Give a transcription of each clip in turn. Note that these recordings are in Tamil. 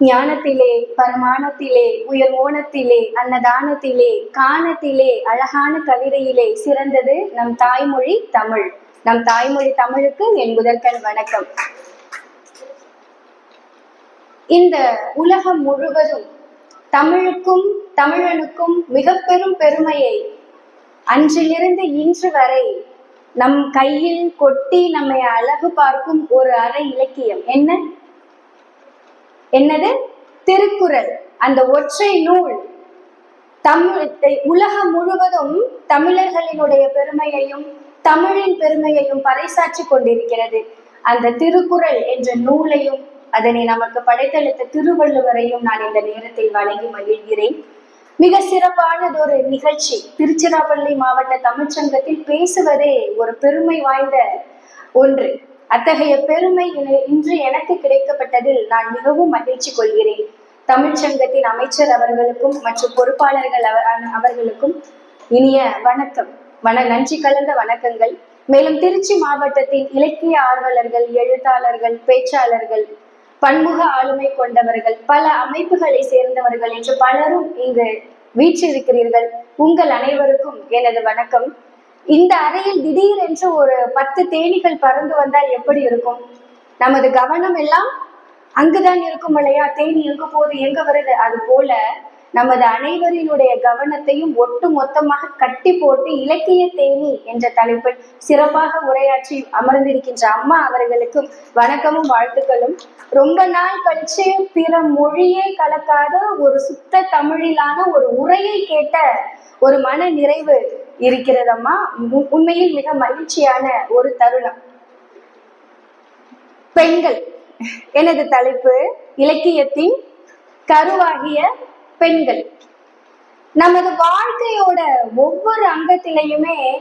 ஞானத்திலே பரமானத்திலே உயர் ஓணத்திலே அன்னதானத்திலே காணத்திலே அழகான கவிதையிலே சிறந்தது நம் தாய்மொழி தமிழ். நம் தாய்மொழி தமிழுக்கு என் முதற்கண் வணக்கம். இந்த உலகம் முழுவதும் தமிழுக்கும் தமிழனுக்கும் மிக பெரும் பெருமையை அன்றிலிருந்து இன்று வரை நம் கையில் கொட்டி நம்மை அழகு பார்க்கும் ஒரு அறை இலக்கியம். என்ன? என்னது? திருக்குறள். அந்த ஒற்றை நூல். தமிழ் உலகம் முழுவதும் தமிழர்களினுடைய பெருமையையும் தமிழின் பெருமையையும் பறைசாற்றி கொண்டிருக்கிறது. அந்த திருக்குறள் என்ற நூலையும் அதனை நமக்கு படைத்தளித்த திருவள்ளுவரையும் நான் இந்த நேரத்தில் வழங்கி மகிழ்கிறேன். மிக சிறப்பானதொரு நிகழ்ச்சி. திருச்சிராப்பள்ளி மாவட்ட தமிழ்ச்சங்கத்தில் பேசுவதே ஒரு பெருமை வாய்ந்த ஒன்று. அத்தகைய பெருமை இன்று எனக்கு கிடைக்கப்பட்டதில் நான் மிகவும் மகிழ்ச்சி கொள்கிறேன். தமிழ்ச்சங்கத்தின் அமைச்சர் அவர்களுக்கும் மற்றும் பொறுப்பாளர்கள் அவர்களுக்கும் இனிய வணக்கம். வன நன்றி கலந்த வணக்கங்கள். மேலும் திருச்சி மாவட்டத்தின் இலக்கிய ஆர்வலர்கள் எழுத்தாளர்கள் பேச்சாளர்கள் பன்முக ஆளுமை கொண்டவர்கள் பல அமைப்புகளை சேர்ந்தவர்கள் என்று பலரும் இங்கு வீற்றிருக்கிறீர்கள். உங்கள் அனைவருக்கும் எனது வணக்கம். இந்த அறையில் திடீரென்று ஒரு பத்து தேனீகள் பறந்து வந்தால் எப்படி இருக்கும்? நமது கவனம் எல்லாம் அங்குதான் இருக்கும் இல்லையா? தேனி எங்க போகுது? எங்க வருது? அது போல நமது அனைவரினுடைய கவனத்தையும் ஒட்டு மொத்தமாக கட்டி போட்டு இலக்கிய தேனி என்ற தலைப்பில் சிறப்பாக உரையாற்றி அமர்ந்திருக்கின்ற அம்மா அவர்களுக்கும் வணக்கமும் வாழ்த்துக்களும். ரொம்ப நாள் கழிச்சு பிற மொழியே கலக்காத ஒரு சுத்த தமிழிலான ஒரு உரையை கேட்ட ஒரு மன நிறைவு இருக்கிறதம்மா உண்மையில் மிக மகிழ்ச்சியான ஒரு தருணம். பெண்கள். எனது தலைப்பு இலக்கியத்தின் கருவாகிய பெண்கள். நமது வாழ்க்கையோட ஒவ்வொரு அங்கத்திலையுமே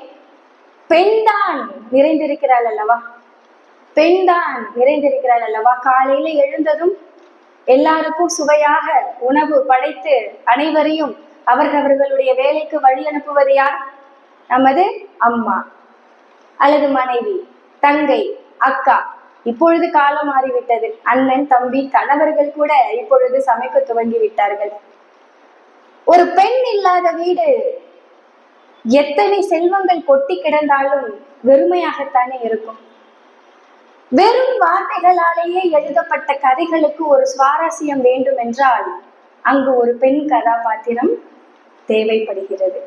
பெண்தான் நிறைந்திருக்கிறாள் அல்லவா? பெண்தான் நிறைந்திருக்கிறாள் அல்லவா? காலையில எழுந்ததும் எல்லாருக்கும் சுவையாக உணவு படைத்து அனைவரையும் அவரவர்களுடைய வேலைக்கு வழி அனுப்புவது யார்? நமது அம்மா அல்லது மனைவி தங்கை அக்கா. இப்பொழுது காலம் மாறிவிட்டது. அண்ணன் தம்பி கணவர்கள் கூட இப்பொழுது சமைக்க துவங்கி விட்டார்கள். ஒரு பெண் இல்லாத வீடு. எத்தனை செல்வங்கள் கொட்டி கிடந்தாலும் வெறுமையாகத்தானே இருக்கும். வெறும் வார்த்தைகளாலேயே எழுதப்பட்ட கதைகளுக்கு ஒரு சுவாரஸ்யம் வேண்டும் என்றால் அங்கு ஒரு பெண் கதாபாத்திரம் தேவைப்படுகிறது.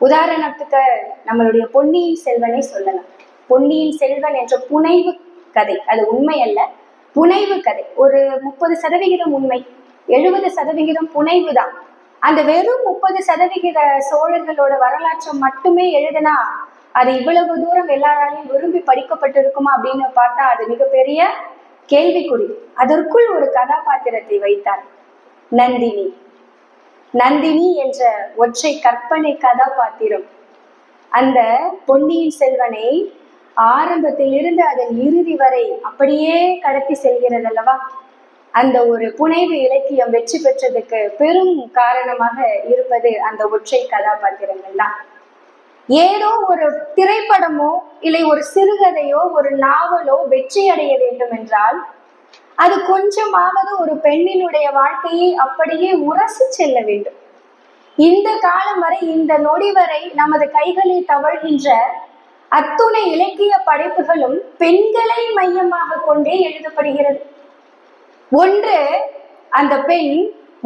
உதாரணத்துக்கு நம்மளுடைய பொன்னியின் செல்வனை சொல்லலாம். பொன்னியின் செல்வன் என்ற புனைவு கதை அது உண்மை அல்ல புனைவு கதை. ஒரு முப்பது சதவிகிதம் உண்மை எழுபது சதவிகிதம் புனைவு தான் அந்த வெறும் முப்பது சதவிகித சோழர்களோட வரலாற்றை மட்டுமே எழுதினா அது இவ்வளவு தூரம் எல்லாராலையும் விரும்பி படிக்கப்பட்டிருக்குமா அப்படின்னு பார்த்தா அது மிகப்பெரிய கேள்விக்குறி. அதற்குள் ஒரு கதாபாத்திரத்தை வைத்தார். நந்தினி. நந்தினி என்ற ஒற்றை கற்பனை கதாபாத்திரம். அந்த பொன்னியின் செல்வனை ஆரம்பத்தில் இருந்து அதன் இறுதி வரை அப்படியே கடத்தி செல்கிறது அல்லவா? அந்த ஒரு புனைவு இலக்கியம் வெற்றி பெற்றதுக்கு பெரும் காரணமாக இருப்பது அந்த ஒற்றை கதாபாத்திரங்கள் தான். ஏதோ ஒரு திரைப்படமோ இல்லை ஒரு சிறுகதையோ ஒரு நாவலோ வெற்றி அடைய வேண்டும் என்றால் அது கொஞ்சமாவது ஒரு பெண்ணினுடைய வாழ்க்கையை அப்படியே உரசி செல்ல வேண்டும். இந்த காலம் வரை இந்த நொடி வரை நமது கைகளில் தவழ்கின்ற அத்துணை இலக்கிய படைப்புகளும் பெண்களை மையமாக கொண்டே எழுதப்படுகிறது. ஒன்று அந்த பெண்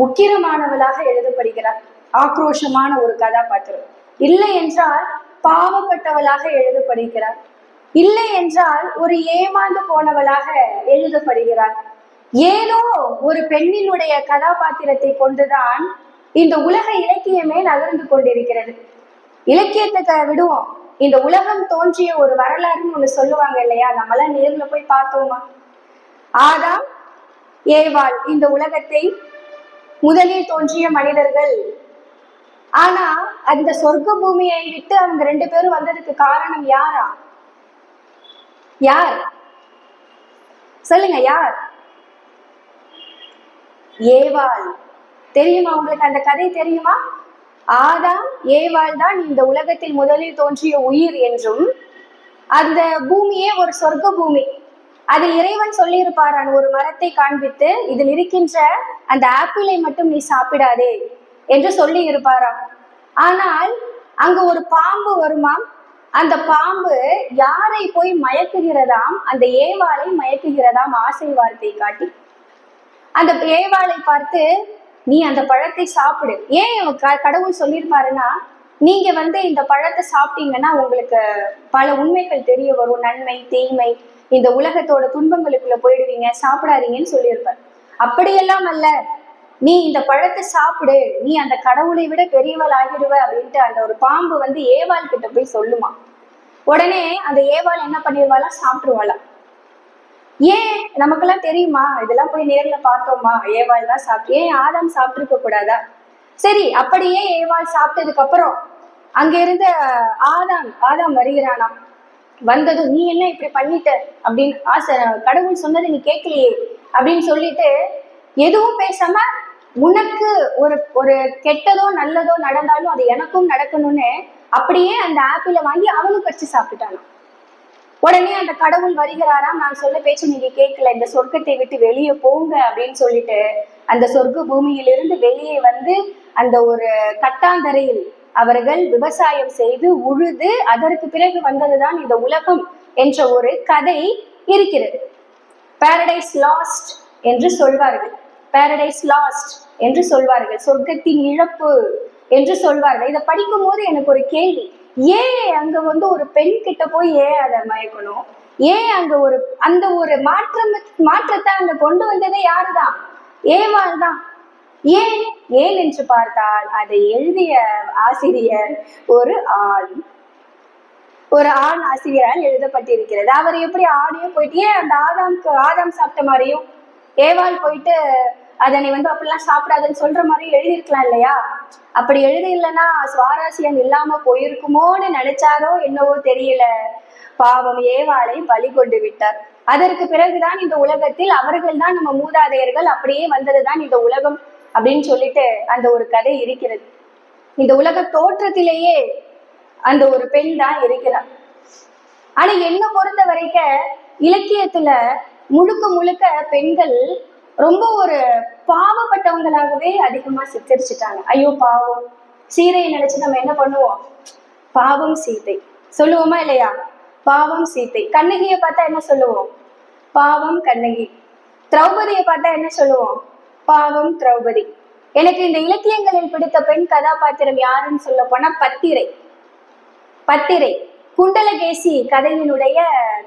உக்கிரமானவளாக எழுதப்படுகிறார் ஆக்ரோஷமான ஒரு கதாபாத்திரம். இல்லை என்றால் பாவப்பட்டவளாக எழுதப்படுகிறார் இல்லை என்றால் ஒரு ஏமாந்து போனவளாக எழுதப்படுகிறார் ஏதோ ஒரு பெண்ணினுடைய கதாபாத்திரத்தை கொண்டுதான் இந்த உலக இலக்கியமே நகர்ந்து கொண்டிருக்கிறது. இலக்கியத்தை விடுவோம். இந்த உலகம் தோன்றிய ஒரு வரலாறுன்னு ஒண்ணு சொல்லுவாங்க இல்லையா? நம்மளாம் நேர்ல போய் பார்த்தோமா? ஆதாம் ஏவாள் இந்த உலகத்தை முதலில் தோன்றிய மனிதர்கள். ஆனா அந்த சொர்க்க பூமியை விட்டு அவங்க ரெண்டு பேரும் வந்ததுக்கு காரணம் யாரா? யார்? சொல்லுங்க யார்? ஏவாள். தெரியுமா உங்களுக்கு அந்த கதை தெரியுமா? ஆதாம் ஏவாள் தான் இந்த உலகத்தில் முதலில் தோன்றிய உயிர் என்றும் அந்த பூமியே ஒரு சொர்க்க பூமி அதில் இறைவன் சொல்லியிருப்பாரான் ஒரு மரத்தை காண்பித்து இதில் இருக்கின்ற அந்த ஆப்பிளை மட்டும் நீ சாப்பிடாதே என்று சொல்லி இருப்பாராம் ஆனால் அங்கு ஒரு பாம்பு வருமாம். அந்த பாம்பு யாரை போய் மயக்குகிறதாம்? அந்த ஏவாளை மயக்குகிறதாம் ஆசை வார்த்தை காட்டி. அந்த ஏவாளை பார்த்து நீ அந்த பழத்தை சாப்பிடு. ஏன் க- கடவுள் சொல்லியிருப்பாருன்னா நீங்க வந்து இந்த பழத்தை சாப்பிட்டீங்கன்னா உங்களுக்கு பல உண்மைகள் தெரிய வரும். நன்மை தீமை இந்த உலகத்தோட துன்பங்களுக்குள்ள போயிடுவீங்க. சாப்பிடாதீங்கன்னு சொல்லியிருப்பார். அப்படியெல்லாம் அல்ல. நீ இந்த பழத்தை சாப்பிடு. நீ அந்த கடவுளை விட பெரியவள் ஆகிடுவ அப்படின்ட்டு அந்த ஒரு பாம்பு வந்து ஏவாள் கிட்ட போய் சொல்லுமா? உடனே அந்த ஏவாள் என்ன பண்ணிடுவாளா சாப்பிட்டுருவாளா? ஏன்? நமக்கெல்லாம் தெரியுமா? இதெல்லாம் போய் நேர்ல பார்த்தோமா? ஏவாள் தான் சாப்பிட்டு ஏன் ஆதாம் சாப்பிட்டுருக்க கூடாதா? சரி அப்படியே ஏவாள் சாப்பிட்டதுக்கு அப்புறம் அங்க இருந்த ஆதாம் ஆதாம் வருகிறானாம். வந்ததும் நீ என்ன இப்படி பண்ணிட்ட? அப்படின்னு ஆசை கடவுள் சொன்னது நீ கேட்கலையே? அப்படின்னு சொல்லிட்டு எதுவும் பேசாம உனக்கு ஒரு ஒரு கெட்டதோ நல்லதோ நடந்தாலும் அது எனக்கும் நடக்கணும்னு அப்படியே அந்த ஆப்பிள வாங்கி அவனும் கடிச்சு சாப்பிட்டானாம். உடனே அந்த கடவுள் வருகிறாராம். நான் சொல்ல பேச்சு நீங்க கேட்கல. இந்த சொர்க்கத்தை விட்டு வெளியே போங்க அப்படின்னு சொல்லிட்டு அந்த சொர்க்க பூமியிலிருந்து வெளியே வந்து அந்த ஒரு கட்டாந்தரையில் அவர்கள் விவசாயம் செய்து உழுது அதற்கு பிறகு வந்ததுதான் இந்த உலகம் என்ற ஒரு கதை இருக்கிறது. பாரடைஸ் லாஸ்ட் என்று சொல்வார்கள். பாரடைஸ் லாஸ்ட் என்று சொல்வார்கள். சொர்க்கத்தின் இழப்பு என்று சொல்வார்கள். இதை படிக்கும் போது எனக்கு ஒரு கேள்வி. ஏன் அங்க வந்து ஒரு பெண் கிட்ட போய் ஏன் அதை மயக்கணும்? ஏன் அங்க ஒரு அந்த ஒரு மாற்றம் மாற்றத்தை அங்க கொண்டு வந்ததே யாருதான்? ஏவாள் தான் ஏன்? ஏன் என்று பார்த்தால் அதை எழுதிய ஆசிரியர் ஒரு ஆள். ஒரு ஆண் ஆசிரியரால் எழுதப்பட்டிருக்கிறது. அவர் எப்படி ஆடியோ போயிட்டு ஏன் அந்த ஆதாம் ஆதாம் சாப்பிட்ட மாதிரியும்? ஏவாள் போயிட்டு அதனை வந்து அப்படிலாம் சாப்பிடாதுன்னு சொல்ற மாதிரி எழுதியிருக்கலாம் இல்லையா? அப்படி எழுதிஇல்லைன்னா சுவாரஸ்யம் இல்லாம போயிருக்குமோன்னு நினைச்சாரோ என்னவோ தெரியல. பாவம் ஏவாளை பலி கொண்டு விட்டார். அதற்கு பிறகுதான் இந்த உலகத்தில் அவர்கள் தான் நம்ம மூதாதையர்கள். அப்படியே வந்ததுதான் இந்த உலகம் அப்படின்னு சொல்லிட்டு அந்த ஒரு கதை இருக்கிறது. இந்த உலக தோற்றத்திலேயே அந்த ஒரு பெண் தான் இருக்கிறார் ஆனா என்ன பொறுத்த வரைக்கும் இலக்கியத்துல முழுக்க முழுக்க பெண்கள் ரொம்ப ஒரு பாவப்பட்டவங்களாகவே அதிகமா சித்தரிச்சுட்டாங்க. ஐயோ பாவம். சீதையை நினைச்சு நம்ம என்ன பண்ணுவோம்? பாவம் சீதை. சொல்லுவோமா இல்லையா? பாவம் சீதை. கண்ணகியை பார்த்தா என்ன சொல்லுவோம்? பாவம் கண்ணகி. திரௌபதியை பார்த்தா என்ன சொல்லுவோம்? பாவம் திரௌபதி. எனக்கு இந்த இலக்கியங்களில் பிடித்த பெண் கதாபாத்திரம் யாருன்னு சொல்ல போனா பத்திரை. பத்திரை. குண்டலகேசி கதையினுடைய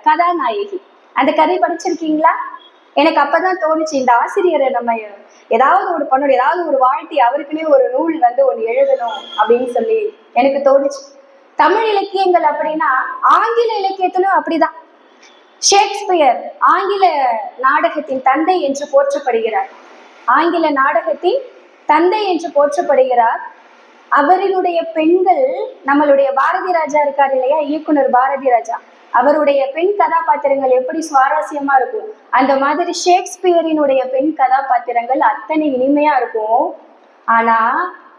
கதாநாயகி. அந்த கதை படிச்சிருக்கீங்களா? எனக்கு அப்பதான் தோணுச்சு இந்த ஆசிரியரை நம்ம ஏதாவது ஒரு பண்ணணும் ஏதாவது ஒரு வாழ்த்தி அவருக்குன்னே ஒரு நூல் வந்து ஒன்று எழுதணும் அப்படின்னு சொல்லி எனக்கு தோணுச்சு. தமிழ் இலக்கியங்கள் அப்படின்னா ஆங்கில இலக்கியத்திலும் அப்படிதான். ஷேக்ஸ்பியர் ஆங்கில நாடகத்தின் தந்தை என்று போற்றப்படுகிறார். ஆங்கில நாடகத்தின் தந்தை என்று போற்றப்படுகிறார். அவரினுடைய பெண்கள் நம்மளுடைய பாரதி ராஜா இருக்கார் இல்லையா? இயக்குனர் பாரதி ராஜா. அவருடைய பெண் கதாபாத்திரங்கள் எப்படி சுவாரஸ்யமா இருக்கும்? அந்த மாதிரி ஷேக்ஸ்பியரினுடைய பெண் கதாபாத்திரங்கள் அத்தனை இனிமையா இருக்கும். ஆனா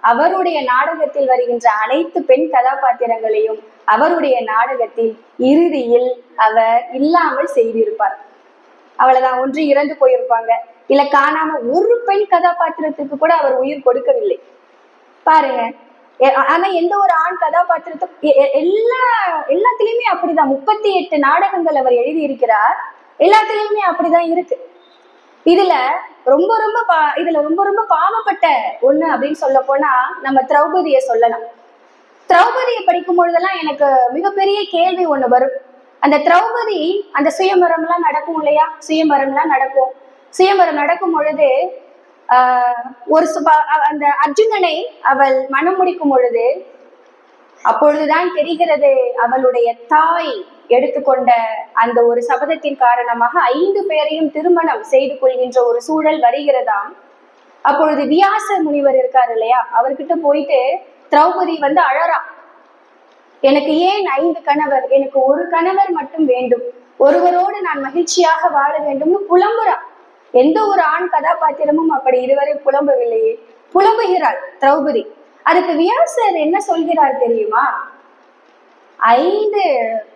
அவருடைய நாடகத்தில் வருகின்ற அனைத்து பெண் கதாபாத்திரங்களையும் அவருடைய நாடகத்தில் இறுதியில் அவர் இல்லாமல் செய்திருப்பார். அவ்வளவுதான் ஒன்று இறந்து போயிருப்பாங்க. இல்ல காணாம ஒரு பெண் கதாபாத்திரத்துக்கு கூட அவர் உயிர் கொடுக்கவில்லை. பாருங்க ஆனா எந்த ஒரு ஆண் கதாபாத்திரத்தும் எ- எல்லா எல்லாத்துலயுமே அப்படிதான். முப்பத்தி எட்டு நாடகங்கள் அவர் எழுதி இருக்கிறார் எல்லாத்துலயுமே அப்படிதான் இருக்கு. இதுல ரொம்ப ரொம்ப பா இதுல ரொம்ப ரொம்ப பாவப்பட்ட ஒண்ணு அப்படின்னு சொல்ல போனா நம்ம திரௌபதிய சொல்லலாம். திரௌபதியை படிக்கும் பொழுதெல்லாம் எனக்கு மிகப்பெரிய கேள்வி ஒண்ணு வரும். அந்த திரௌபதி அந்த சுயமரம்லாம் நடக்கும் இல்லையா? சுயமரம்லாம் நடக்கும். சுயமரம் நடக்கும் பொழுது ஒரு அந்த அர்ஜுனனை அவள் மனம் முடிக்கும் பொழுது அப்பொழுதுதான் தெரிகிறது அவளுடைய தாய் எடுத்துக்கொண்ட அந்த ஒரு சபதத்தின் காரணமாக ஐந்து பேரையும் திருமணம் செய்து கொள்கின்ற ஒரு சூழல் வருகிறதாம். அப்பொழுது வியாச முனிவர் இருக்காரு இல்லையா? அவர்கிட்ட போயிட்டு திரௌபதி வந்து அழறா. எனக்கு ஏன் ஐந்து கணவர்? எனக்கு ஒரு கணவர் மட்டும் வேண்டும். ஒருவரோடு நான் மகிழ்ச்சியாக வாழ வேண்டும்னு புலம்புறான் எந்த ஒரு ஆண் கதாபாத்திரமும் அப்படி இதுவரை புலம்பவில்லையே. புலம்புகிறாள் திரௌபதி. அதுக்கு வியாசர் என்ன சொல்கிறார் தெரியுமா? ஐந்து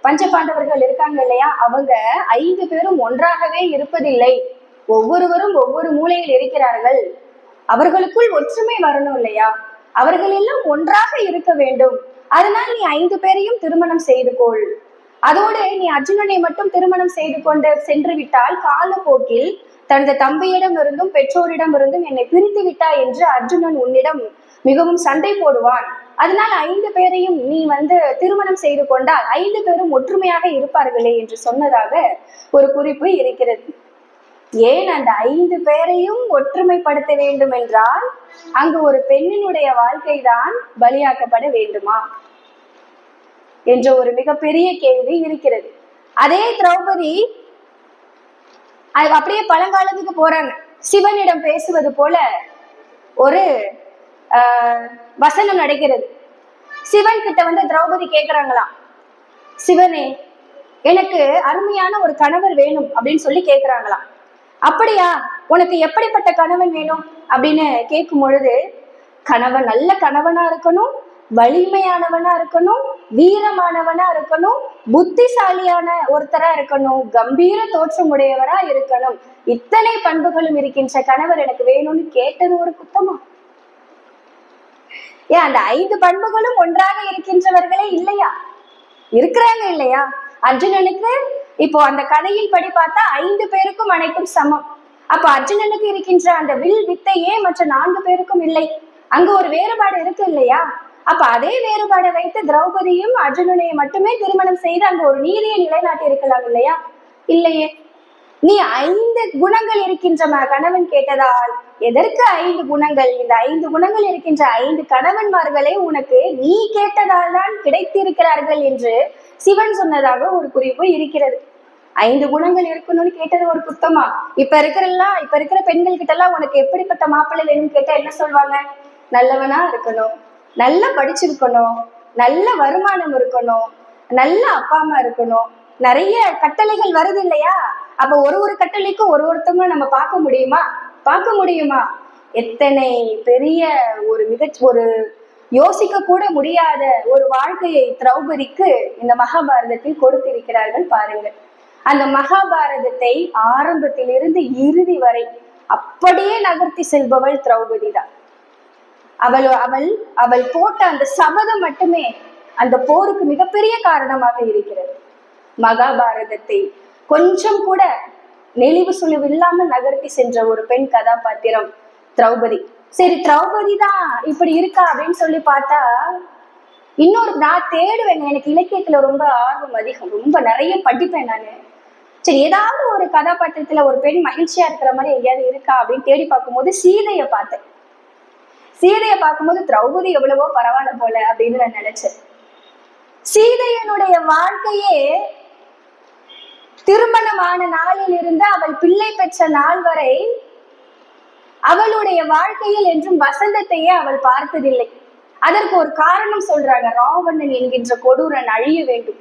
பஞ்ச பாண்டவர்கள் இருக்காங்க இல்லையா? அவங்க ஐந்து பேரும் ஒன்றாகவே இருப்பதில்லை. ஒவ்வொருவரும் ஒவ்வொரு மூலையில் இருக்கிறார்கள். அவர்களுக்குள் ஒற்றுமை வரணும் இல்லையா? அவர்கள் எல்லாம் ஒன்றாக இருக்க வேண்டும். அதனால் நீ ஐந்து பேரையும் திருமணம் செய்து கொள். அதோடு நீ அர்ஜுனனை மட்டும் திருமணம் செய்து கொண்டு சென்று விட்டால் காலப்போக்கில் தனது தம்பியிடம் இருந்தும் பெற்றோரிடம் இருந்தும் என்னை பிரித்து விட்டாய் என்று அர்ஜுனன் உன்னிடம் மிகவும் சண்டை போடுவான். அதனால் ஐந்து பேரையும் நீ வந்து திருமணம் செய்து கொண்டால் ஐந்து பேரும் ஒற்றுமையாக இருப்பார்களே என்று சொன்னதாக ஒரு குறிப்பு இருக்கிறது. ஏன் அந்த ஐந்து பேரையும் ஒற்றுமைப்படுத்த வேண்டும் என்றால் அங்கு ஒரு பெண்ணினுடைய வாழ்க்கை தான் பலியாக்கப்பட வேண்டுமா? என்ற ஒரு மிகப்பெரிய கேள்வி இருக்கிறது. அதே திரௌபதி அது அப்படியே பழங்காலத்துக்கு போறாங்க. சிவனிடம் பேசுவது போல ஒரு வசனம் நடக்கிறது. சிவன் கிட்ட வந்து திரௌபதி கேக்குறாங்களாம். சிவனே எனக்கு அருமையான ஒரு கணவர் வேணும் அப்படின்னு சொல்லி கேக்குறாங்களாம். அப்படியா? உனக்கு எப்படிப்பட்ட கணவன் வேணும்? அப்படின்னு கேட்கும் பொழுது கணவன் நல்ல கணவனா இருக்கணும் வலிமையானவனா இருக்கணும் வீரமானவனா இருக்கணும் புத்திசாலியான ஒருத்தரா இருக்கணும் கம்பீர தோற்றமுடையவரா இருக்கணும். இத்தனை பண்புகளும் இருக்கின்ற கணவர் எனக்கு வேணும்னு கேட்டது ஒரு குத்தமா? ஏன் அந்த ஐந்து பண்புகளும் ஒன்றாக இருக்கின்றவர்களே இல்லையா? இருக்கிறாங்க இல்லையா? அர்ஜுனனுக்கு இப்போ அந்த கதையில் படி பார்த்தா ஐந்து பேருக்கும் அனைத்தும் சமம். அப்ப அர்ஜுனனுக்கு இருக்கின்ற அந்த வில் வித்தையே மற்ற நான்கு பேருக்கும் இல்லை? அங்க ஒரு வேறுபாடு இருக்கு இல்லையா? அப்ப அதே வேறுபாடை வைத்து திரௌபதியும் அர்ஜுனனையும் மட்டுமே திருமணம் செய்து அங்க ஒரு நீதியை நிலைநாட்டி இருக்கலாம் இல்லையா? இல்லையே. நீ ஐந்து குணங்கள் இருக்கின்ற ம- கணவன் கேட்டதால்? எதற்கு ஐந்து குணங்கள்? இந்த ஐந்து குணங்கள் இருக்கின்ற ஐந்து கணவன்மார்களே உனக்கு நீ கேட்டதால் தான் கிடைத்திருக்கிறார்கள் என்று சிவன் சொன்னதாக ஒரு குறிப்பு இருக்கிறது. ஐந்து குணங்கள் இருக்கணும்னு கேட்டது ஒரு குத்தமா? இப்ப இருக்கிறெல்லாம் இப்ப இருக்கிற பெண்கள் கிட்ட எல்லாம் உனக்கு எப்படிப்பட்ட மாப்பிள்ளை வேணும்னு கேட்டா என்ன சொல்வாங்க? நல்லவனா இருக்கணும். நல்லா படிச்சிருக்கணும் நல்ல வருமானம் இருக்கணும் நல்ல அப்பா அம்மா இருக்கணும். நிறைய கட்டளைகள் வருது இல்லையா? அப்ப ஒரு ஒரு கட்டளைக்கும் ஒரு ஒருத்தவங்க நம்ம பார்க்க முடியுமா? பார்க்க முடியுமா? எத்தனை பெரிய ஒரு மிக ஒரு யோசிக்க கூட முடியாத ஒரு வாழ்க்கையை திரௌபதிக்கு இந்த மகாபாரதத்தில் கொடுத்திருக்கிறார்கள் பாருங்கள் அந்த மகாபாரதத்தை ஆரம்பத்திலிருந்து இறுதி வரை அப்படியே நகர்த்தி செல்பவள் திரௌபதி தான். அவள் அவள் அவள் போட்ட அந்த சபதம் மட்டுமே அந்த போருக்கு மிகப்பெரிய காரணமாக இருக்கிறது. மகாபாரதத்தை கொஞ்சம் கூட நெளிவு சுழிவு இல்லாமல் நகர்த்தி சென்ற ஒரு பெண் கதாபாத்திரம் திரௌபதி. சரி திரௌபதி தான் இப்படி இருக்கா அப்படின்னு சொல்லி பார்த்தா இன்னொரு நான் தேடுவேன். எனக்கு இலக்கியத்துல ரொம்ப ஆர்வம் அதிகம். ரொம்ப நிறைய படிப்பேன் நான். சரி ஏதாவது ஒரு கதாபாத்திரத்துல ஒரு பெண் மகிழ்ச்சியா இருக்கிற மாதிரி எங்கேயாவது இருக்கா? அப்படின்னு தேடி பார்க்கும்போது சீதையை பார்த்தேன். சீதையை பார்க்கும்போது திரௌபதி எவ்வளவோ பரவாயில்ல போல அப்படின்னு நான் நினைச்சேன். சீதையனுடைய வாழ்க்கையே திருமணமான நாளில் இருந்து அவள் பிள்ளை பெற்ற நாள் வரை அவளுடைய வாழ்க்கையில் என்றும் வசந்தத்தையே அவள் பார்த்ததில்லை. அதற்கு ஒரு காரணம் சொல்றாங்க. ராவணன் என்கின்ற கொடூரன் அழிய வேண்டும்.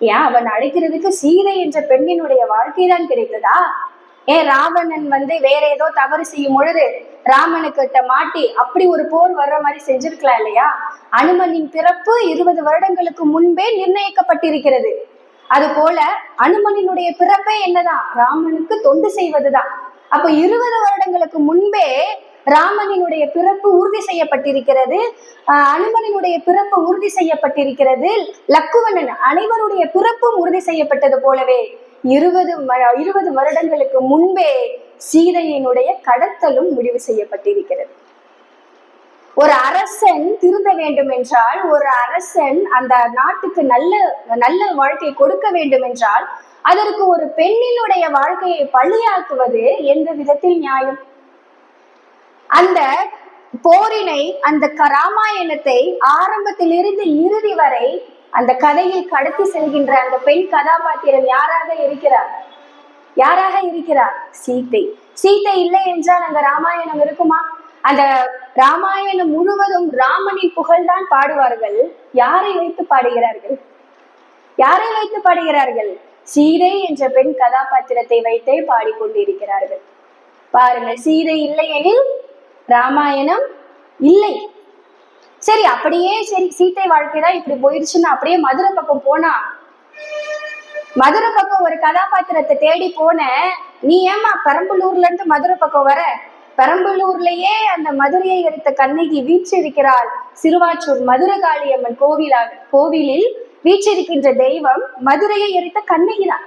ஏன்? அவன் அழைக்கிறதுக்கு சீதை என்ற பெண்ணினுடைய வாழ்க்கை தான் கிடைத்ததா? ஏன் ராவணன் வந்து வேற ஏதோ தவறு செய்யும் பொழுது ராமனுக்கிட்ட மாட்டி அப்படி ஒரு போர் வர்ற மாதிரி செஞ்சிருக்கலாம் இல்லையா? அனுமனின் பிறப்பு இருபது வருடங்களுக்கு முன்பே நிர்ணயிக்கப்பட்டிருக்கிறது. அது போல அனுமனினுடைய பிறப்பே என்னதான்? ராமனுக்கு தொண்டு செய்வதுதான். அப்ப இருபது வருடங்களுக்கு முன்பே ராமனினுடைய பிறப்பு உறுதி செய்யப்பட்டிருக்கிறது. அனுமனினுடைய பிறப்பு உறுதி செய்யப்பட்டிருக்கிறது. லக்குவணன் அனைவருடைய பிறப்பும் உறுதி செய்யப்பட்டது போலவே இருபது இருபது வருடங்களுக்கு முன்பே சீதையினுடைய கடத்தலும் முடிவு செய்யப்பட்டிருக்கிறது. ஒரு அரசன் திருந்த வேண்டும் என்றால் ஒரு அரசன் அந்த நாட்டுக்கு நல்ல நல்ல வாழ்க்கை கொடுக்க வேண்டும் என்றால் அதற்கு ஒரு பெண்ணினுடைய வாழ்க்கையை பள்ளியாக்குவது எந்த விதத்தில் நியாயம்? அந்த போரினை அந்த ராமாயணத்தை ஆரம்பத்திலிருந்து இறுதி வரை அந்த கதையில் கடத்தி செல்கின்ற அந்த பெண் கதாபாத்திரம் யாராக இருக்கிறார்? யாராக இருக்கிறார்? சீதை சீதை இல்லை என்றால் அந்த ராமாயணம் இருக்குமா? அந்த ராமாயணம் முழுவதும் ராமனின் புகழ்தான் பாடுவார்கள். யாரை வைத்து பாடுகிறார்கள்? யாரை வைத்து பாடுகிறார்கள்? சீதை என்ற பெண் கதாபாத்திரத்தை வைத்தே பாடிக்கொண்டிருக்கிறார்கள். பாருங்கள் சீதை இல்லை எனில் ராமாயணம் இல்லை. சரி அப்படியே சரி சீத்தை வாழ்க்கை தான் இப்படி போயிடுச்சுன்னா அப்படியே மதுரை பக்கம் போனா? மதுரை பக்கம் ஒரு கதாபாத்திரத்தை தேடி போன நீ ஏமா பெரம்பலூர்ல இருந்து மதுரை பக்கம் வர? பெரம்பலூர்லயே அந்த மதுரையை எரித்த கண்ணகி வீற்றிருக்கிறாள். சிறுவாச்சூர் மதுரை காளியம்மன் கோவிலாக கோவிலில் வீற்றிருக்கின்ற தெய்வம் மதுரையை எரித்த கண்ணகி தான்.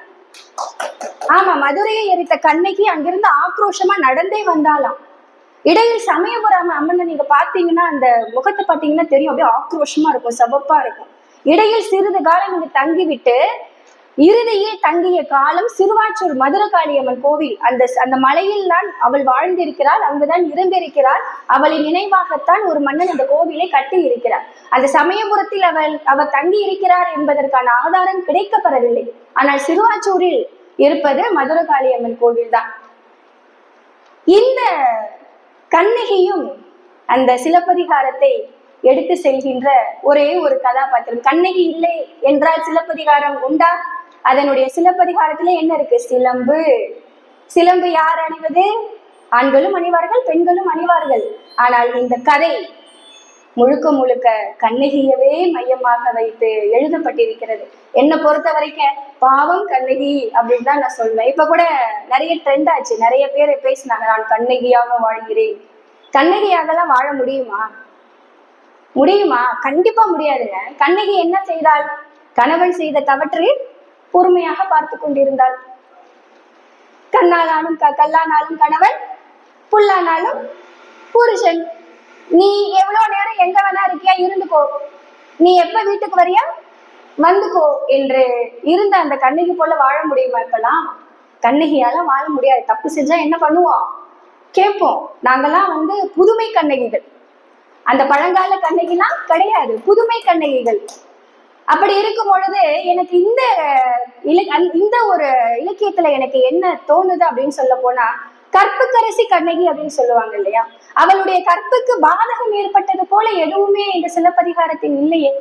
ஆமா மதுரையை எரித்த கண்ணகி அங்கிருந்து ஆக்ரோஷமா நடந்தே வந்தாலாம் இடையில் சமயபுரம் அம்மனை நீங்க பாத்தீங்கன்னா அந்த முகத்தை பாத்தீங்கன்னா தெரியும். அப்படியே ஆக்ரோஷமா இருக்கும் சவப்பா இருக்கும். இடையில் சிறிது காலம் இங்கு தங்கிவிட்டு இறுதியில் தங்கிய காலம் சிறுவாச்சூர் மதுரகாளியம்மன் கோவில். அந்த அந்த மலையில் தான் அவள் வாழ்ந்திருக்கிறாள் அங்குதான் இருந்திருக்கிறாள். அவளின் நினைவாகத்தான் ஒரு மன்னன் அந்த கோவிலை கட்டி இருக்கிறார் அந்த சமயபுரத்தில் அவள் அவர் தங்கி இருக்கிறார் என்பதற்கான ஆதாரம் கிடைக்கப்பெறவில்லை. ஆனால் சிறுவாச்சூரில் இருப்பது மதுரகாளியம்மன் கோவில் தான் இந்த கண்ணகியும் அந்த சிலப்பதிகாரத்தை எடுத்து செல்கின்ற ஒரே ஒரு கதாபாத்திரம். கண்ணகி இல்லை என்றால் சிலப்பதிகாரம் உண்டா? அதனுடைய சிலப்பதிகாரத்துல என்ன இருக்கு? சிலம்பு. சிலம்பு யார் அணிவது? ஆண்களும் அணிவார்கள் பெண்களும் அணிவார்கள். ஆனால் இந்த கதை முழுக்க முழுக்க கண்ணகியவே மையமாக வைத்து எழுதப்பட்டிருக்கிறது. என்னை பொறுத்த வரைக்கும் பாவம் கண்ணகி அப்படின்னு தான் நான் சொல்வேன். இப்ப கூட நிறைய ட்ரெண்ட் ஆச்சு. நிறைய பேர் பேசினாங்க. நான் கண்ணகியாக வாழ்கிறேன். கண்ணகியாகலாம் வாழ முடியுமா? முடியுமா? கண்டிப்பா முடியாதுங்க. கண்ணகி என்ன செய்தாள்? கணவன் செய்த தவற்றில் பொறுமையாக பார்த்து கொண்டிருந்தாள். கண்ணானாலும் க கல்லானாலும் கணவன் புல்லானாலும் புருஷன். நீ எவ்வளவு நேரம் எங்க வேணா இருக்கியா இருந்துக்கோ. நீ எப்ப வீட்டுக்கு வரியா? வந்துக்கோ என்று இருந்த அந்த கண்ணகி போல வாழ முடியுமா இப்பெல்லாம்? கண்ணகியால வாழ முடியாது. தப்பு செஞ்சா என்ன பண்ணுவோம் கேட்போம். நாங்கெல்லாம் வந்து புதுமை கண்ணகிகள். அந்த பழங்கால கண்ணகிலாம் கிடையாது. புதுமை கண்ணகிகள். அப்படி இருக்கும் பொழுது எனக்கு இந்த இல அந்த- இந்த ஒரு இலக்கியத்துல எனக்கு என்ன தோணுது அப்படின்னு சொல்ல போனா கற்புக்கரசி கண்ணகி அப்படின்னு சொல்லுவாங்க இல்லையா? அவளுடைய கற்புக்கு பாதகம் ஏற்பட்டது போல எதுவுமே இந்த சிலப்பதிகாரத்தில் இல்லையே.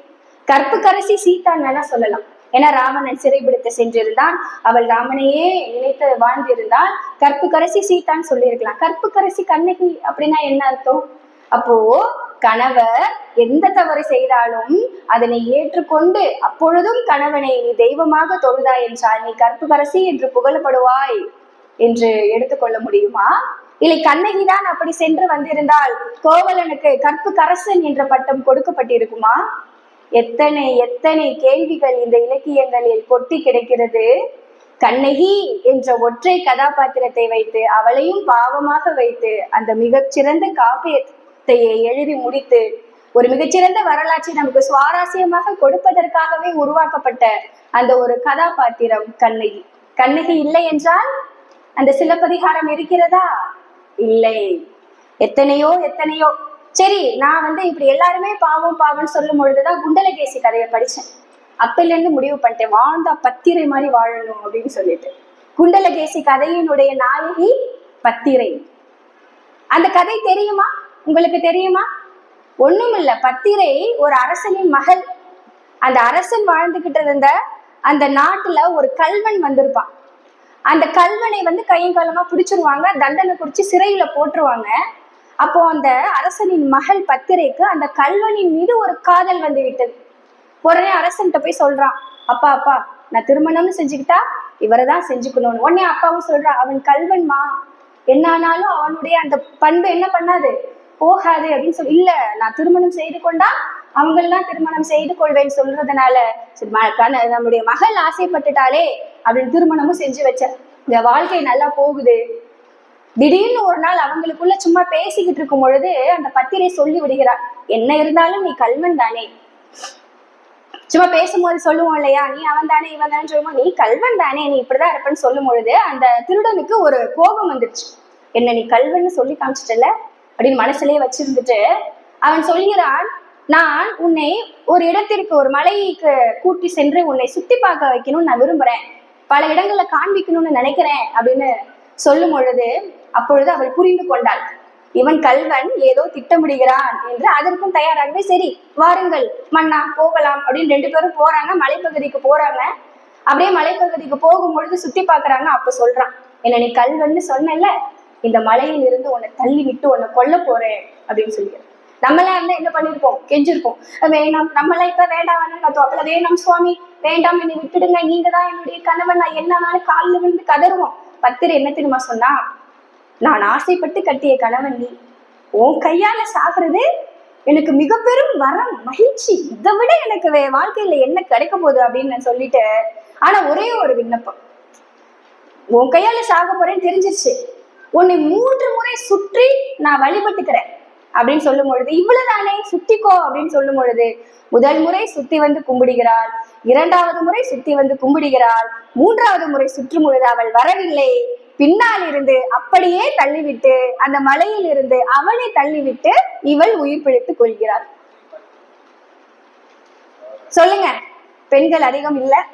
கற்புக்கரசி சீதான் வேணா சொல்லலாம். ஏன்னா ராவணன் சிறைபிடித்து சென்றிருந்தான். அவள் ராமனையே நினைத்து வாழ்ந்திருந்தால் கற்புக்கரசி சீதான் சொல்லியிருக்கலாம். கற்புக்கரசி கண்ணகி அப்படின்னா என்ன அர்த்தம்? அப்போ கணவர் எந்த தவறு செய்தாலும் அதனை ஏற்றுக்கொண்டு அப்பொழுதும் கணவனை நீ தெய்வமாக தொழுதாய் என்றால் நீ கற்புக்கரசி என்று புகழப்படுவாய் என்று எடுத்துக்கொள்ள முடியுமா? இல்லை கண்ணகிதான் அப்படி சென்று வந்திருந்தால் கோவலனுக்கு கற்பு கரசன் என்ற பட்டம் கொடுக்கப்பட்டிருக்குமா? எத்தனை எத்தனை கேள்விகள் இந்த இலக்கியங்களில் கொட்டி கிடைக்கிறது. கண்ணகி என்ற ஒற்றை கதாபாத்திரத்தை வைத்து அவளையும் பாவமாக வைத்து அந்த மிகச்சிறந்த காப்பியத்தை எழுதி முடித்து ஒரு மிகச்சிறந்த வரலாற்றை நமக்கு சுவாரஸ்யமாக கொடுப்பதற்காகவே உருவாக்கப்பட்ட அந்த ஒரு கதாபாத்திரம் கண்ணகி. கண்ணகி இல்லை என்றால் அந்த சிலப்பதிகாரம் இருக்கிறதா? இல்லை. எத்தனையோ எத்தனையோ. சரி நான் வந்து இப்படி எல்லாருமே பாவம் பாவம்னு சொல்லும் பொழுதுதான் குண்டலகேசி கதையை படிச்சேன். அப்பையில இருந்து முடிவு பண்ணிட்டேன். வாழ்ந்தா பத்திரை மாதிரி வாழணும் அப்படின்னு சொல்லிட்டு. குண்டலகேசி கதையினுடைய நாயகி பத்திரை. அந்த கதை தெரியுமா? உங்களுக்கு தெரியுமா? ஒண்ணுமில்ல. பத்திரை ஒரு அரசனின் மகள். அந்த அரசன் வாழ்ந்துகிட்டு இருந்த அந்த நாட்டுல ஒரு கல்வன் வந்திருப்பான். அந்த கல்வனை வந்து கையும் காலமா பிடிச்சிருவாங்க. தண்டனை குடிச்சு சிறையில போட்டுருவாங்க. அப்போ அந்த அரசனின் மகள் பத்திரைக்கு அந்த கல்வனின் மீது ஒரு காதல் வந்து விட்டது. உடனே அரசன்கிட்ட போய் சொல்றான் அப்பா அப்பா நான் திருமணம்னு செஞ்சுக்கிட்டா இவரை தான் செஞ்சுக்கணும்னு. உடனே அப்பாவும் சொல்றான் அவன் கல்வன்மா என்ன ஆனாலும் அவனுடைய அந்த பண்பு என்ன பண்ணாது? போகாது அப்படின்னு சொல்லி இல்ல நான் திருமணம் செய்து கொண்டா அவங்கெல்லாம் திருமணம் செய்து கொள்வேன்னு சொல்றதுனால சரி ம- நம்முடைய மகள் ஆசைப்பட்டுட்டாலே அப்படின்னு திருமணமும் செஞ்சு வச்சேன். இந்த வாழ்க்கை நல்லா போகுது. திடீர்னு ஒரு நாள் அவங்களுக்குள்ள சும்மா பேசிக்கிட்டு இருக்கும் பொழுது அந்த பத்திரை சொல்லி விடுகிறார். என்ன இருந்தாலும் நீ கல்வன் தானே? சும்மா பேசும்போது சொல்லுவோம் இல்லையா? நீ அவன் தானே இவன் தானே சொல்லுவோம் நீ கல்வன் தானே? நீ இப்படிதான் இருப்பேன்னு சொல்லும் பொழுது அந்த திருடனுக்கு ஒரு கோபம் வந்துடுச்சு என்ன நீ கல்வன்னு சொல்லி காமிச்சிட்டல அப்படின்னு மனசுலயே வச்சிருந்துட்டு அவன் சொல்கிறான் நான் உன்னை ஒரு இடத்திற்கு ஒரு மலைக்கு கூட்டி சென்று உன்னை சுத்தி பார்க்க வைக்கணும்னு நான் விரும்புறேன். பல இடங்கள்ல காண்பிக்கணும்னு நினைக்கிறேன் அப்படின்னு சொல்லும் பொழுது அப்பொழுது அவள் புரிந்து கொண்டாள். இவன் கல்வன் ஏதோ திட்டமிடுகிறான் என்று அதற்கும் தயாராகவே சரி வாருங்கள் மன்னா போகலாம் அப்படின்னு ரெண்டு பேரும் போறாங்க. மலைப்பகுதிக்கு போறாங்க. அப்படியே மலைப்பகுதிக்கு போகும் பொழுது சுத்தி பாக்குறாங்க அப்ப சொல்றான் என்ன நீ கல்வன்னு சொன்னல இந்த மலையில் இருந்து உன்னை தள்ளி விட்டு உன்னை கொல்ல போறேன் அப்படின்னு சொல்லிடுறேன் நம்மளா இருந்தா என்ன பண்ணிருப்போம்? கெஞ்சிருப்போம். வேணாம் நம்மளா இப்ப வேண்டாம் வேணாம் கத்துவோம் வேணாம் சுவாமி வேண்டாம் என்னை விட்டுடுங்க. நீங்க தான் என்னுடைய கணவன். நான் என்னனாலும் காலில் விழுந்து கதறுவோம்? பத்திர என்ன தெரியுமா சொன்னா நான் ஆசைப்பட்டு கட்டிய கணவன் நீ. உன் கையால சாகுறது எனக்கு மிக பெரும் வரம் மகிழ்ச்சி. இதை விட எனக்கு வே- வாழ்க்கையில என்ன கிடைக்க போகுது? அப்படின்னு நான் சொல்லிட்டு ஆனா ஒரே ஒரு விண்ணப்பம். உன் கையால சாக போறேன்னு தெரிஞ்சிருச்சு. உன்னை மூன்று முறை சுற்றி நான் வழிபட்டுக்கிறேன். அப்படின்னு சொல்லும் பொழுது இவ்வளவுதானே சுத்திக்கோ அப்படின்னு சொல்லும் பொழுது முதல் முறை சுத்தி வந்து கும்பிடுகிறாள். இரண்டாவது முறை சுத்தி வந்து கும்பிடுகிறாள். மூன்றாவது முறை சுற்றும் பொழுது அவள் வரவில்லை. பின்னால் இருந்து அப்படியே தள்ளிவிட்டு அந்த மலையில் இருந்து அவனை தள்ளிவிட்டு இவள் உயிர் பிழைத்துக் கொள்கிறாள். சொல்லுங்க. பெண்கள் அதிகம் இல்ல.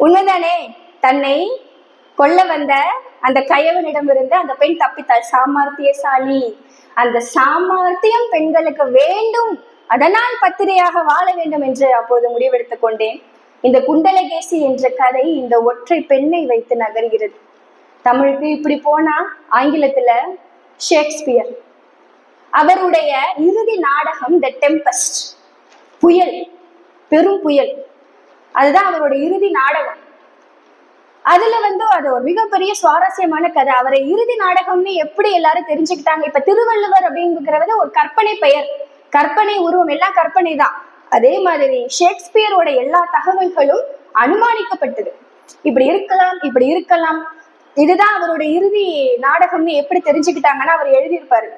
உண்மைதானே? தன்னை கொல்ல வந்த அந்த கயவனிடமிருந்து அந்த பெண் தப்பித்தாள். சாமர்த்தியசாலி. அந்த சாமர்த்தியம் பெண்களுக்கு வேண்டும். அதனால் பத்திரையாக வாழ வேண்டும் என்று அப்போது முடிவெடுத்துக் கொண்டேன். இந்த குண்டலகேசி என்ற கதை இந்த ஒற்றை பெண்ணை வைத்து நகர்கிறது. தமிழுக்கு இப்படி போனா ஆங்கிலத்துல ஷேக்ஸ்பியர். அவருடைய இறுதி நாடகம் த டெம்பஸ்ட் புயல். பெரும் புயல். அதுதான் அவருடைய இறுதி நாடகம். அதுல வந்து அது ஒரு மிகப்பெரிய சுவாரஸ்யமான கதை. அவரை இறுதி நாடகம்னு எப்படி எல்லாரும் தெரிஞ்சுக்கிட்டாங்க? இப்ப திருவள்ளுவர் அப்படிங்கிறது ஒரு கற்பனை பெயர். கற்பனை உருவம் எல்லாம் கற்பனை தான். அதே மாதிரி ஷேக்ஸ்பியரோட எல்லா தகவல்களும் அனுமானிக்கப்பட்டது. இப்படி இருக்கலாம் இப்படி இருக்கலாம். இதுதான் அவருடைய இறுதி நாடகம்னு எப்படி தெரிஞ்சுக்கிட்டாங்கன்னா அவர் எழுதியிருப்பாரு.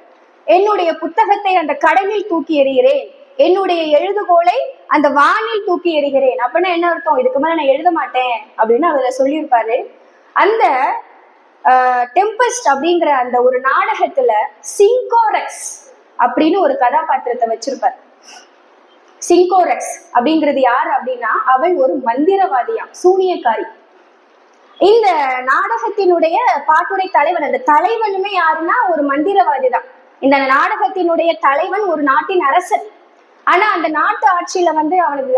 என்னுடைய புத்தகத்தை அந்த கடலில் தூக்கி எறிகிறேன். என்னுடைய எழுதுகோலை அந்த வானில் தூக்கி எறிகிறேன். அப்படின்னா என்ன அர்த்தம்? இதுக்கு மேல நான் எழுத மாட்டேன். அப்படின்னு அதுல சொல்லியிருப்பாரு. அந்த டெம்பஸ்ட் அப்படிங்கிற அந்த ஒரு நாடகத்துல சிங்கோரக்ஸ் அப்படின்னு ஒரு கதாபாத்திரத்தை வச்சிருப்பார். சிங்கோரக்ஸ் அப்படிங்கிறது யார் அப்படின்னா அவள் ஒரு மந்திரவாதியாம் சூனியக்காரி. இந்த நாடகத்தினுடைய பாட்டுடைய தலைவன் அந்த தலைவனுமே யாருன்னா ஒரு மந்திரவாதி தான் இந்த நாடகத்தினுடைய தலைவன் ஒரு நாட்டின் அரசன். ஆனா அந்த நாட்டு ஆட்சியில வந்து அவனுக்கு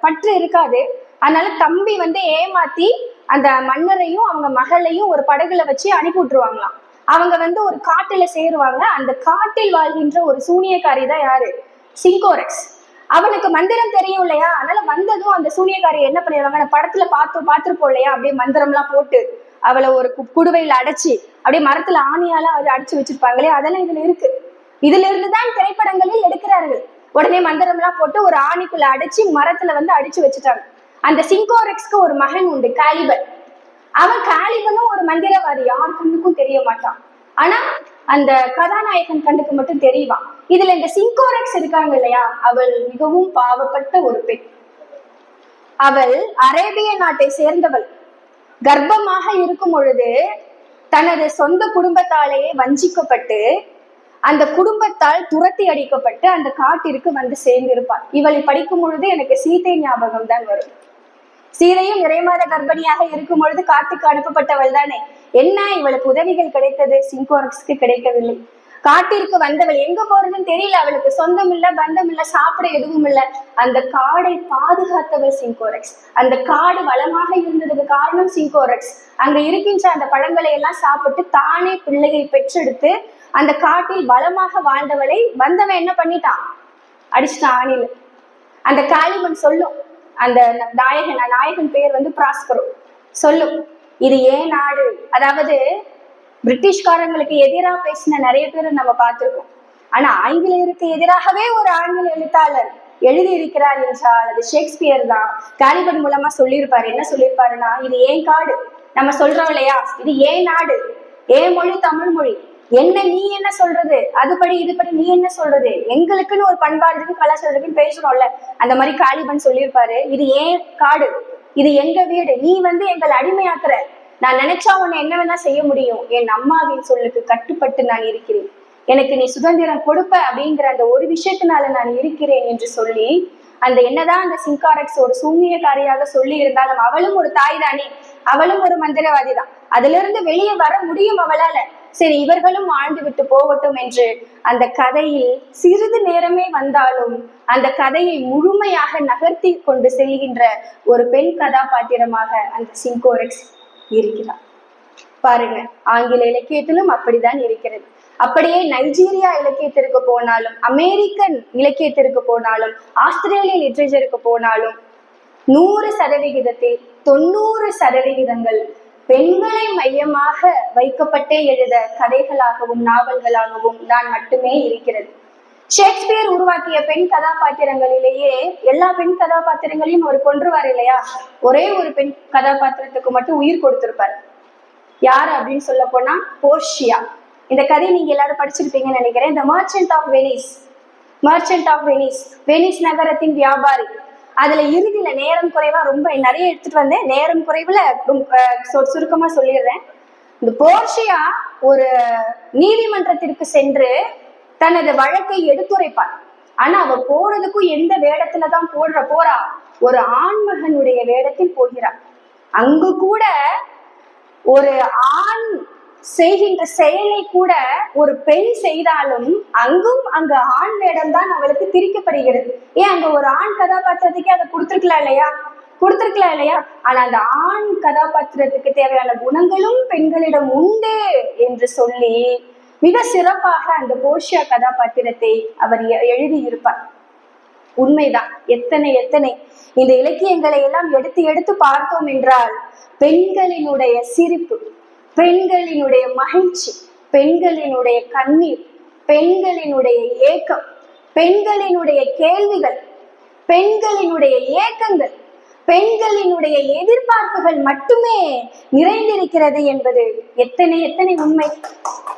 பற்று இருக்காது. அதனால தம்பி வந்து ஏமாத்தி அந்த மன்னரையும் அவங்க மகளையும் ஒரு படகுல வச்சு அனுப்பி விட்டுருவாங்களாம் அவங்க வந்து ஒரு காட்டுல சேருவாங்க. அந்த காட்டில் வாழ்கின்ற ஒரு சூனியக்காரி தான் யாரு? சிங்கோரக்ஸ். அவனுக்கு மந்திரம் தெரியும் இல்லையா? அதனால வந்ததும் அந்த சூனியக்காரி என்ன பண்ணிடுவாங்க? அந்த படத்துல பார்த்து பார்த்துருப்போம் இல்லையா? அப்படியே மந்திரம்லாம் போட்டு அவளை ஒரு கு- குடுவையில அடைச்சி அப்படியே மரத்துல ஆணியால அதை அடிச்சு வச்சிருப்பாங்களே அதெல்லாம் இதுல இருக்கு. இதுல இருந்துதான் திரைப்படங்களில் எடுக்கிறார்கள். உடனே மந்திரம்லாம் போட்டு ஒரு ஆணிக்குள்ள அடைச்சி மரத்துல வந்து அடிச்சு வச்சுட்டாங்க. அந்த சிங்கோரெக்ஸ்க்கு ஒரு மகன் உண்டு காலிபன். அவன் காலிபனும் ஒரு மந்திரவாதி யார் கண்ணுக்கும் தெரிய மாட்டான். ஆனா அந்த கதாநாயகன் கண்ணுக்கு மட்டும் தெரியவான் இதுல இந்த சிங்கோரெக்ஸ் இருக்காங்க இல்லையா? அவள் மிகவும் பாவப்பட்ட ஒரு பெண். அவள் அரேபிய நாட்டை சேர்ந்தவள். கர்ப்பமாக இருக்கும் பொழுது தனது சொந்த குடும்பத்தாலேயே வஞ்சிக்கப்பட்டு அந்த குடும்பத்தால் துரத்தி அடிக்கப்பட்டு அந்த காட்டிற்கு வந்து சேர்ந்திருப்பாள் இவளை படிக்கும் பொழுது எனக்கு சீதை ஞாபகம் தான் வரும். சீதையும் நிறைமாத கர்ப்பிணியாக இருக்கும் பொழுது காட்டுக்கு அனுப்பப்பட்டவள் தானே. என்ன இவளுக்கு உதவிகள் கிடைத்தது? சிங்கோரக்ஸ்க்கு கிடைக்கவில்லை. காட்டிற்கு வந்தவள் எங்க போறதுன்னு தெரியல. அவளுக்கு சொந்தம் இல்ல பந்தம் இல்ல சாப்பிட எதுவும் இல்ல. அந்த காடை பாதுகாத்தவள் சிங்கோரக்ஸ். அந்த காடு வளமாக இருந்ததுக்கு காரணம் சிங்கோரக்ஸ். அங்க இருக்கின்ற அந்த பழங்களை எல்லாம் சாப்பிட்டு தானே பிள்ளையை பெற்றெடுத்து அந்த காட்டில் வளமாக வாழ்ந்தவளை வந்தவன் என்ன பண்ணிட்டான்? அடிச்சிட்டான் ஆணில அந்த காளிமன் சொல்லும். அந்த ந- நாயகன் நாயகன் பேர் வந்து பிராஸ்பரோ. சொல்லும். இது ஏன் நாடு? அதாவது பிரிட்டிஷ்காரங்களுக்கு எதிராக பேசின நிறைய பேரை நம்ம பார்த்துருக்கோம். ஆனா ஆங்கிலேயருக்கு எதிராகவே ஒரு ஆங்கில எழுத்தாளர் எழுதி இருக்கிறார் என்றால் அது ஷேக்ஸ்பியர் தான். காலிபன் மூலமா சொல்லியிருப்பாரு. என்ன சொல்லியிருப்பாருன்னா இது ஏன் காடு? நம்ம சொல்றோம் இல்லையா? இது ஏன் நாடு? ஏன் மொழி? தமிழ் மொழி. என்ன நீ என்ன சொல்றது? அதுபடி இதுபடி நீ என்ன சொல்றது? எங்களுக்குன்னு ஒரு பண்பாடு இருக்கு கலாச்சாரம் இருக்குன்னு பேசுறோம்ல. அந்த மாதிரி காளிபன் சொல்லியிருப்பாரு. இது ஏன் காடு? இது எங்க வீடு? நீ வந்து எங்களை அடிமையாக்குற. நான் நினைச்சா உன்னை என்ன வேணா செய்ய முடியும். என் அம்மாவின் சொல்லுக்கு கட்டுப்பட்டு நான் இருக்கிறேன். எனக்கு நீ சுதந்திரம் கொடுப்ப அப்படிங்கிற அந்த ஒரு விஷயத்தினால நான் இருக்கிறேன் என்று சொல்லி அந்த என்னதான் அந்த சிங்காரக்ஸ் ஒரு சூன்யக்காரியாக சொல்லி இருந்தாலும் அவளும் ஒரு தாய் தானே அவளும் ஒரு மந்திரவாதி தான் அதுல இருந்து வெளியே வர முடியும் அவளால. சரி இவர்களும் வாழ்ந்து விட்டு போகட்டும் என்று அந்த கதையில் சிறிது நேரமே வந்தாலும் அந்த கதையை முழுமையாக நகர்த்தி கொண்டு செல்கின்ற ஒரு பெண் கதாபாத்திரமாக அந்த சிங்கோரெக்ஸ் இருக்கிறார். பாருங்க ஆங்கில இலக்கியத்திலும் அப்படிதான் இருக்கிறது. அப்படியே நைஜீரியா இலக்கியத்திற்கு போனாலும் அமெரிக்கன் இலக்கியத்திற்கு போனாலும் ஆஸ்திரேலிய லிட்ரேச்சருக்கு போனாலும் நூறு சதவிகிதத்தில் தொண்ணூறு சதவிகிதங்கள் பெண்களை மையமாக வைக்கப்பட்டே எழுத கதைகளாகவும் நாவல்களாகவும் தான் மட்டுமே இருக்கிறது. ஷேக்ஸ்பியர் உருவாக்கிய பெண் கதாபாத்திரங்களிலேயே எல்லா பெண் கதாபாத்திரங்களையும் அவர் கொன்றுவார் இல்லையா? ஒரே ஒரு பெண் கதாபாத்திரத்துக்கு மட்டும் உயிர் கொடுத்திருப்பார். யார் அப்படின்னு சொல்ல போனா போர்ஷியா. இந்த கதை நீங்க எல்லாரும் படிச்சிருப்பீங்கன்னு நினைக்கிறேன். இந்த merchant of Venice merchant of Venice Venice நகரத்தின் வியாபாரி. அதுல இறுதியில நேரம் குறைவா ரொம்ப நிறைய எடுத்துட்டு வந்தேன் நேரம் குறைவுல ரொம்ப, சுருக்கமா சொல்லிடுறேன். இந்த போர்ஷியா ஒரு நீதிமன்றத்திற்கு சென்று தனது வழக்கை எடுத்துரைப்பார் ஆனா அவ போறதுக்கும் எந்த வேடத்துலதான் போடுற போறா? ஒரு ஆண்மகனுடைய வேடத்தில் போகிறார் அங்கு கூட ஒரு ஆண் செய்கின்ற செயலை கூட ஒரு பெண் செய்தாலும் அங்கும் அங்க ஆண் வேடம் தான் அவளுக்கு திரிக்கப்படுகிறது. ஏன் அங்க ஒரு ஆண் கதாபாத்திரத்துக்கே அதை கொடுத்துருக்கலாம் இல்லையா? கொடுத்துருக்கலாம் இல்லையா? ஆனா அந்த ஆண் கதாபாத்திரத்துக்கு தேவையான குணங்களும் பெண்களிடம் உண்டு என்று சொல்லி மிக சிறப்பாக அந்த போஷியா கதாபாத்திரத்தை அவர் எ- எழுதியிருப்பார். உண்மைதான். எத்தனை எத்தனை. இந்த இலக்கியங்களை எல்லாம் எடுத்து எடுத்து பார்த்தோம் என்றால் பெண்களினுடைய சிரிப்பு பெண்களினுடைய மகிழ்ச்சி பெண்களினுடைய கண்ணீர் பெண்களினுடைய ஏக்கம் பெண்களினுடைய கேள்விகள் பெண்களினுடைய ஏக்கங்கள் பெண்களினுடைய எதிர்பார்ப்புகள் மட்டுமே நிறைந்திருக்கிறது என்பது எத்தனை எத்தனை உண்மை.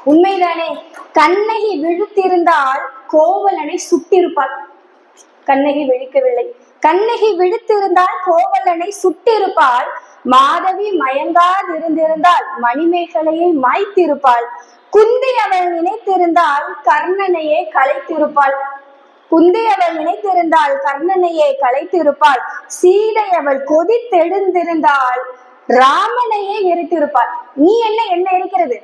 உண்மைதானே? கண்ணகி விழுத்திருந்தால் கோவலனை சுட்டிருப்பாள். கண்ணகி விழிக்கவில்லை. கண்ணகி விழித்திருந்தால் கோவலனை சுட்டிருப்பாள். மாதவி மயங்காதிருந்திருந்தால் மணிமேகலையை மாய்த்திருப்பாள். குந்தி அவள் நினைத்திருந்தால் கர்ணனையே கலைத்திருப்பாள் குந்தி அவள் நினைத்திருந்தால் கர்ணனையே கலைத்திருப்பாள் சீதை அவள் கொதித்தெழுந்திருந்தால் ராமனையே எரித்திருப்பாள். நீ என்ன என்ன இருக்கிறது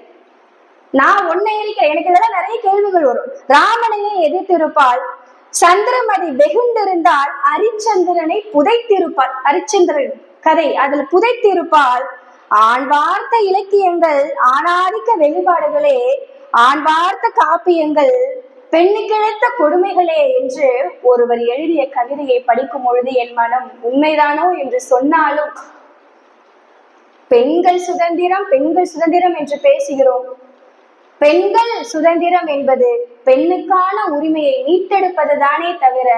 நான் உன்னை இருக்கிறேன் எனக்கு இதெல்லாம் நிறைய கேள்விகள் வரும். ராமனையே எதிர்த்திருப்பாள். சந்திரமதி வெகுண்டிருந்தால் அரிச்சந்திரனை புதைத்திருப்பாள். அரிச்சந்திரன். கதை அதுல புதைத்திருப்பால் ஆண் வார்த்த இலக்கியங்கள் ஆணாதிக்க வெளிப்பாடுகளே ஆண் வார்த்த காப்பியங்கள் பெண்ணுக்கிழத்த கொடுமைகளே என்று ஒருவர் எழுதிய கவிதையை படிக்கும் பொழுது என் மனம் உண்மைதானோ என்று சொன்னாலும் பெண்கள் சுதந்திரம் பெண்கள் சுதந்திரம் என்று பேசுகிறோம். பெண்கள் சுதந்திரம் என்பது பெண்ணுக்கான உரிமையை மீட்டெடுப்பது தானே தவிர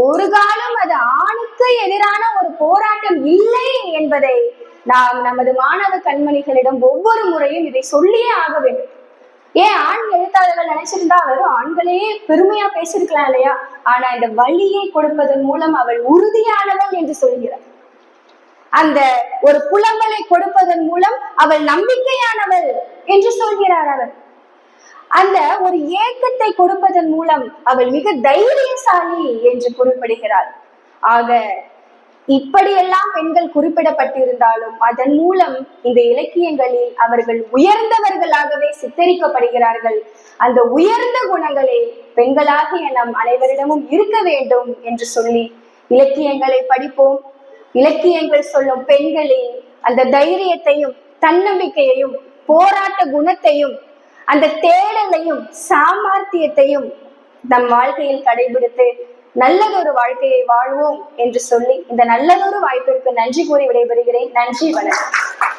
ஒரு காலம் அது ஆணுக்கு எதிரான ஒரு போராட்டம் இல்லை என்பதை நாம் நமது மாணவ கண்மணிகளிடம் ஒவ்வொரு முறையும் இதை சொல்லியே ஆக வேண்டும். ஏன் ஆண் எழுத்தாளர்கள் நினைச்சிருந்தா வெறும் ஆண்களே பெருமையா பேசியிருக்கலாம் இல்லையா? ஆனா இந்த வழியை கொடுப்பதன் மூலம் அவள் உறுதியானவள் என்று சொல்கிறார் அந்த ஒரு புலம்பலை கொடுப்பதன் மூலம் அவள் நம்பிக்கையானவள் என்று சொல்கிறார் அவர். அந்த ஒரு ஏக்கத்தை கொடுப்பதன் மூலம் அவள் மிக தைரியசாலி என்று குறிப்பிடுகிறாள். ஆக இப்படியெல்லாம் பெண்கள் குறிப்பிடப்பட்டிருந்தாலும் அதன் மூலம் இந்த இலக்கியங்களில் அவர்கள் உயர்ந்தவர்களாகவே சித்தரிக்கப்படுகிறார்கள். அந்த உயர்ந்த குணங்களே பெண்களாகிய நம் அனைவரிடமும் இருக்க வேண்டும் என்று சொல்லி இலக்கியங்களை படிப்போம். இலக்கியங்கள் சொல்லும் பெண்களின் அந்த தைரியத்தையும் தன்னம்பிக்கையையும் போராட்ட குணத்தையும் அந்த தேடலையும் சாமர்த்தியத்தையும் நம் வாழ்க்கையில் கடைபிடித்து நல்லதொரு வாழ்க்கையை வாழ்வோம் என்று சொல்லி இந்த நல்லதொரு வாய்ப்பிற்கு நன்றி கூறி விடைபெறுகிறேன். நன்றி வணக்கம்.